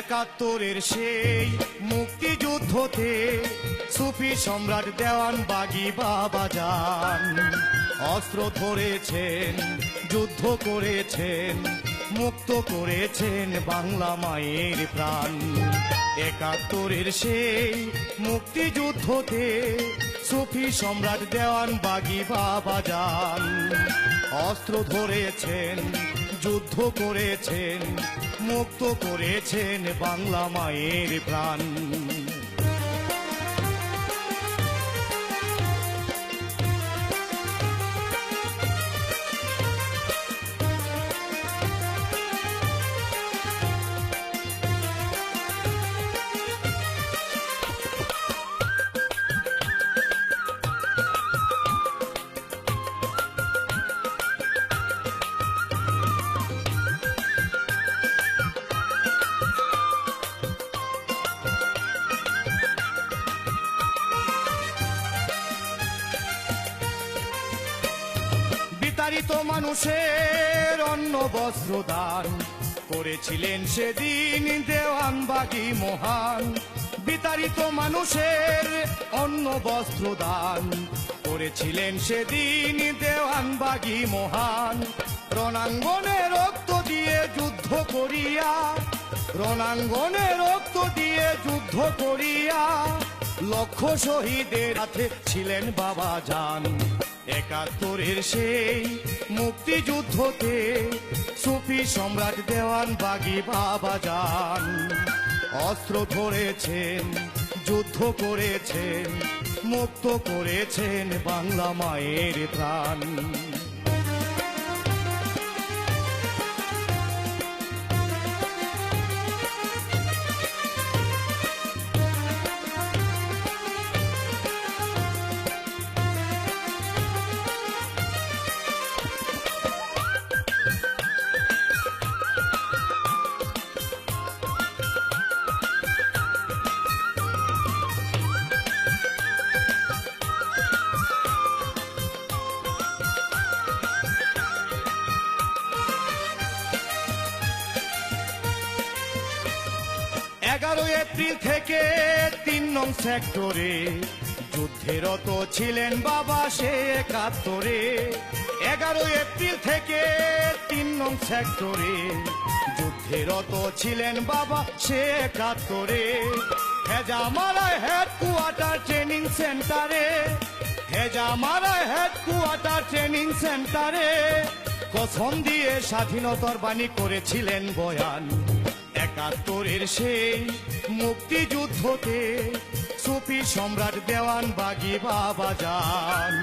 একাত্তরের সেই মুক্তিযুদ্ধতে সুফি সম্রাট দেওয়ান বাগি বাবা যান। অস্ত্র ধরেছেন, যুদ্ধ করেছেন, মুক্ত করেছেন বাংলা মায়ের প্রাণ। একাত্তরের সেই মুক্তিযুদ্ধতে সুফি সম্রাট দেওয়ান বাগি বাবা যান। অস্ত্র ধরেছেন, যুদ্ধ করেছেন মুক্ত করেছেন বাংলা মায়ের প্রাণ। বিতাড়িত মানুষের অন্ন বস্ত্র দান। করেছিলেন সেদিন দেওয়ান বাগি মহান। বিতাড়িত মানুষের অন্ন বস্ত্র দান। করেছিলেন সেদিন দেওয়ান বাগি মহান। রণাঙ্গনে রক্ত দিয়ে যুদ্ধ করিয়া, রণাঙ্গনে রক্ত দিয়ে যুদ্ধ করিয়া লক্ষ শহীদের হাতে ছিলেন বাবা যান একাত্তরের সেই মুক্তিযুদ্ধতে সুফি সম্রাট দেওয়ান বাগি বাবা যান। অস্ত্র ধরেছেন, যুদ্ধ করেছেন, মুক্ত করেছেন বাংলা মায়ের প্রাণ। এগারো এপ্রিল থেকে তিন নং সেক্টরে যুদ্ধেরত ছিলেন বাবা সে একাত্তরে। এগারো এপ্রিল থেকে তিন নং সেক্টরে যুদ্ধেরত ছিলেন বাবা সে একাত্তরে। হেজামারা হেডকোয়ার্টার ট্রেনিং সেন্টারে। হেজামারা হেডকোয়ার্টার ট্রেনিং সেন্টারে। কসম দিয়ে স্বাধীনতার বাণী করেছিলেন বয়ান। একাত্তরের সেই মুক্তিযুদ্ধতে সুফি সম্রাট দেওয়ান বাগি বাবা যান।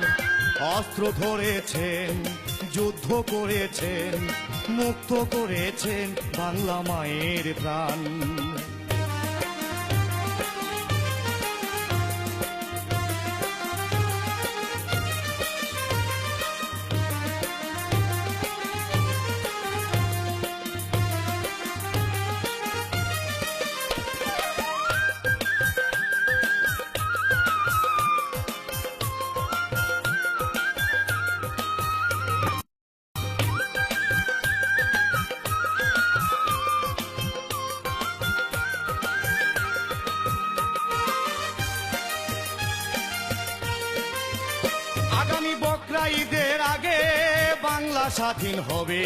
অস্ত্র ধরেছেন, যুদ্ধ করেছেন, মুক্ত করেছেন বাংলা মায়ের প্রাণ। আগামী বকরা ঈদের আগে বাংলা স্বাধীন হবে।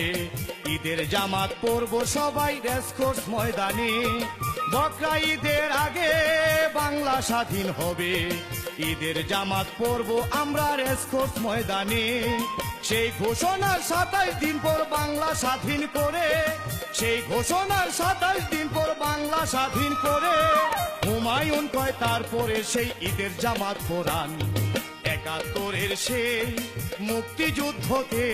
ঈদের জামাত পরব সবাই রেসকোর্স ময়দানে। বকরা ঈদের আগে বাংলা স্বাধীন হবে। ঈদের জামাত পরব আমরা রেসকোর্স ময়দানে। সেই ঘোষণার সাতাইশ দিন পর বাংলা স্বাধীন করে। সেই ঘোষণার সাতাইশ দিন পর বাংলা স্বাধীন করে। হুমায়ুন কয়, তারপরে সেই ঈদের জামাত কোরআন। একাত্তরের সেই মুক্তিযুদ্ধতে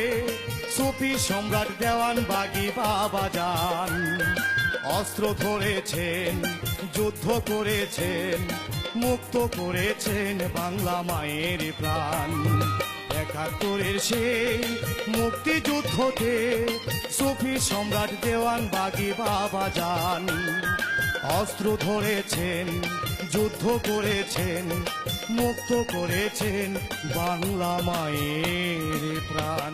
সুফি সম্রাট দেওয়ান বাগি বাবা যান। অস্ত্র ধরেছেন, যুদ্ধ করেছেন, মুক্ত করেছেন বাংলা মায়ের প্রাণ। একাত্তরের সেই মুক্তিযুদ্ধতে সুফি সম্রাট দেওয়ান বাগি বাবা যান। অস্ত্র ধরেছেন যুদ্ধ করেছেন মুক্ত করেছেন বাংলা মায়ের প্রাণ।